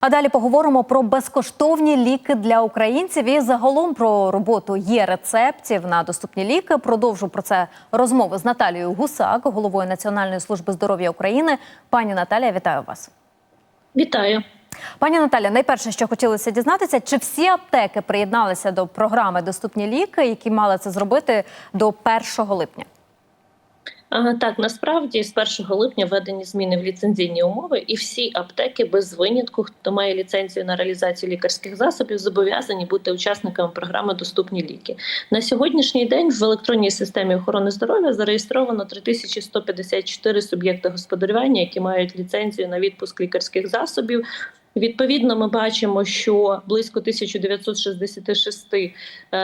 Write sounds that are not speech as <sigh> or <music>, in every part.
А далі поговоримо про безкоштовні ліки для українців і загалом про роботу є рецептів на доступні ліки. Продовжу про це розмови з Наталією Гусак, головою Національної служби здоров'я України. Пані Наталія, вітаю вас. Вітаю. Пані Наталя, найперше, що хотілося дізнатися, чи всі аптеки приєдналися до програми Доступні ліки, які мали це зробити до 1 липня? Так, насправді з 1 липня введені зміни в ліцензійні умови, і всі аптеки без винятку, хто має ліцензію на реалізацію лікарських засобів, зобов'язані бути учасниками програми Доступні ліки. На сьогоднішній день в електронній системі охорони здоров'я зареєстровано 3154 суб'єкти господарювання, які мають ліцензію на відпуск лікарських засобів. Відповідно, ми бачимо, що близько 1966 е,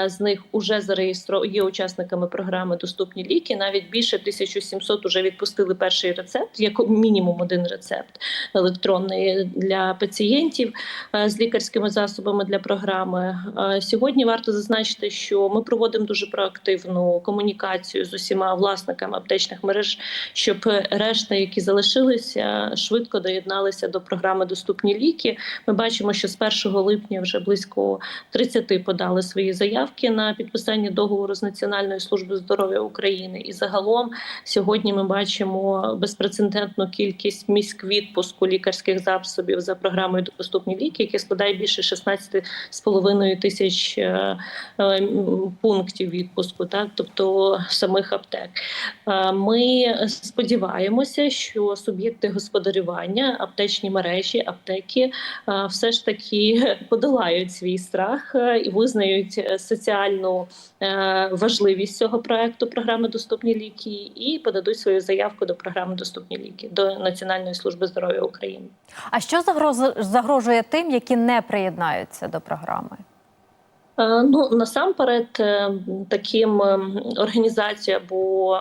з них вже зареєстро... є учасниками програми Доступні ліки. Навіть більше 1700 вже відпустили перший рецепт, як мінімум один рецепт електронний для пацієнтів е, з лікарськими засобами для програми. Е, Сьогодні варто зазначити, що ми проводимо дуже проактивну комунікацію з усіма власниками аптечних мереж, щоб решта, які залишилися, швидко доєдналися до програми Доступні ліки. Ми бачимо, що з 1 липня вже близько 30 подали свої заявки на підписання договору з Національною службою здоров'я України. І загалом сьогодні ми бачимо безпрецедентну кількість місць відпуску лікарських засобів за програмою Доступні ліки, які складає більше 16,5 тисяч е, е, пунктів відпуску, так тобто самих аптек. Е, Ми сподіваємося, що суб'єкти господарювання, аптечні мережі, аптеки е, все ж таки <laughs> подолають свій страх е, і визнають е, соціальну важливість цього проекту програми Доступні ліки і подадуть свою заявку до програми Доступні ліки до Національної служби здоров'я України. А що загроз- загрожує тим, які не приєднаються до програми? Е, Ну насамперед, е, таким е, організаціям або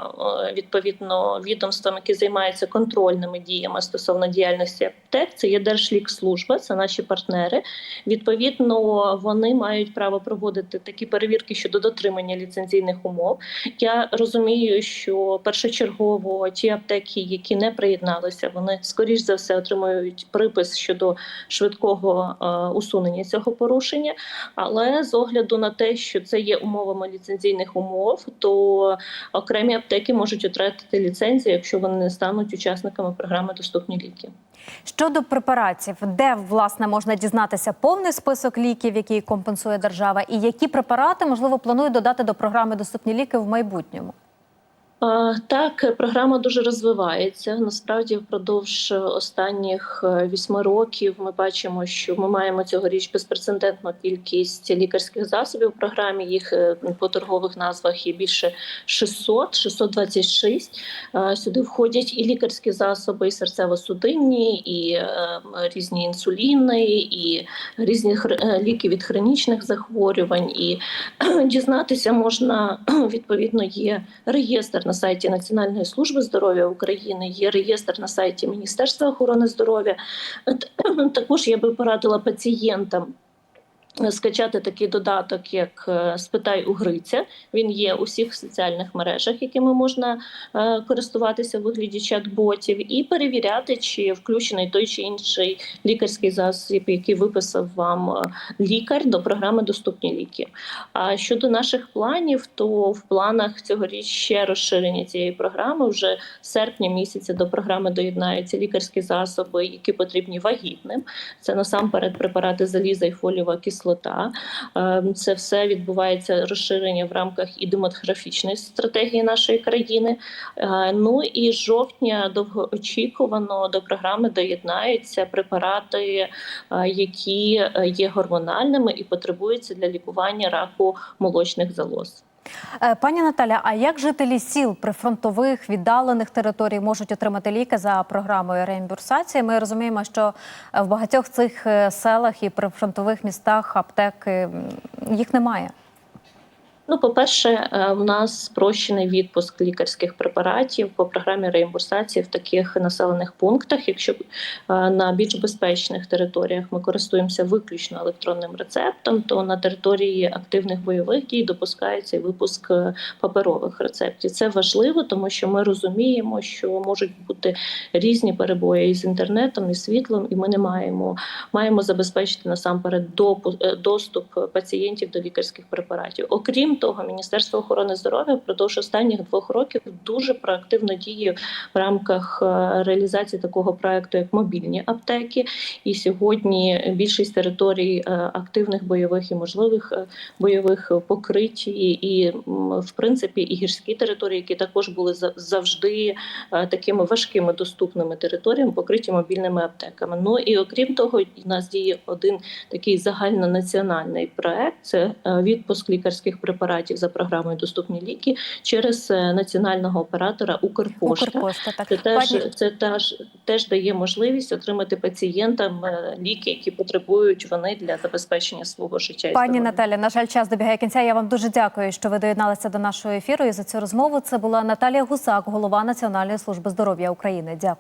відповідно відомствам, які займаються контрольними діями стосовно діяльності аптек, це є Держлікслужба, це наші партнери. Відповідно, вони мають право проводити такі перевірки щодо дотримання ліцензійних умов. Я розумію, що першочергово ті аптеки, які не приєдналися, вони скоріш за все отримують припис щодо швидкого усунення цього порушення. Але з огляду на те, що це є умовами ліцензійних умов, то окремі аптеки можуть втратити ліцензію, якщо вони не стануть учасниками програми Доступні ліки. Щодо препаратів, де власне можна дізнатися повний список ліків, які компенсує держава, і які препарати можливо планують додати до програми Доступні ліки в майбутньому? Так, програма дуже розвивається. Насправді, впродовж останніх е, вісьми років ми бачимо, що ми маємо цьогоріч безпрецедентну кількість лікарських засобів в програмі. Їх е, по торгових назвах є більше 600, 626. Е, Сюди входять і лікарські засоби, і серцево-судинні, і е, різні інсуліни, і різні е, ліки від хронічних захворювань. І дізнатися можна відповідно є реєстр на сайті Національної служби здоров'я України, є реєстр на сайті Міністерства охорони здоров'я. <clears throat> Також я би порадила пацієнтам. Скачати такий додаток, як е, Спитай у Гриця. Він є у всіх соціальних мережах, якими можна е, користуватися в вигляді чат-ботів, і перевіряти, чи включений той чи інший лікарський засіб, який виписав вам е, лікар до програми Доступні ліки. А щодо наших планів, то в планах цьогоріч ще розширення цієї програми. Вже з серпня місяця до програми доєднаються лікарські засоби, які потрібні вагітним. Це насамперед препарати заліза і фолієва кислота. Ем, Це все відбувається розширення в рамках і демографічної стратегії нашої країни. Е, Ну і з жовтня довгоочікувано до програми доєднаються препарати, е, які е, є гормональними і потребуються для лікування раку молочних залоз. Е, Пані Наталя, а як жителі сіл прифронтових віддалених територій можуть отримати ліки за програмою реімбурсації? Ми розуміємо, що е, в багатьох цих е, селах і прифронтових містах аптек їх немає. Ну, по-перше, е, в нас спрощений відпуск лікарських препаратів по програмі реімбурсації в таких населених пунктах. Якщо е, на більш безпечних територіях ми користуємося виключно електронним рецептом, то на території активних бойових дій допускається і випуск е, паперових рецептів. Це важливо, тому що ми розуміємо, що можуть бути різні перебої із інтернетом і світлом, і ми не маємо маємо забезпечити насамперед доступ пацієнтів до лікарських препаратів. Окрім того, Міністерство охорони здоров'я впродовж останніх двох років дуже проактивно діє в рамках е, реалізації такого проекту, як мобільні аптеки. І сьогодні більшість територій е, активних бойових і можливих е, бойових покриті, і, в принципі і гірські території, які також були за- завжди такими важкими доступними територіями, покриті мобільними аптеками. Ну і окрім того, у нас діє один такий загальнонаціональний проект: це відпуск лікарських препаратів за програмою Доступні ліки через е, національного оператора Укрпошта. Укрпошта. Так Це теж Пані- це теж теж дає можливість отримати пацієнтам е, ліки, які потребують вони для забезпечення свого життя. Пані. Наталі, на жаль, час добігає кінця. Я вам дуже дякую, що ви доєдналися до нашого ефіру. І за цю розмову це була Наталія Гусак, голова Національної служби здоров'я України. Дякую.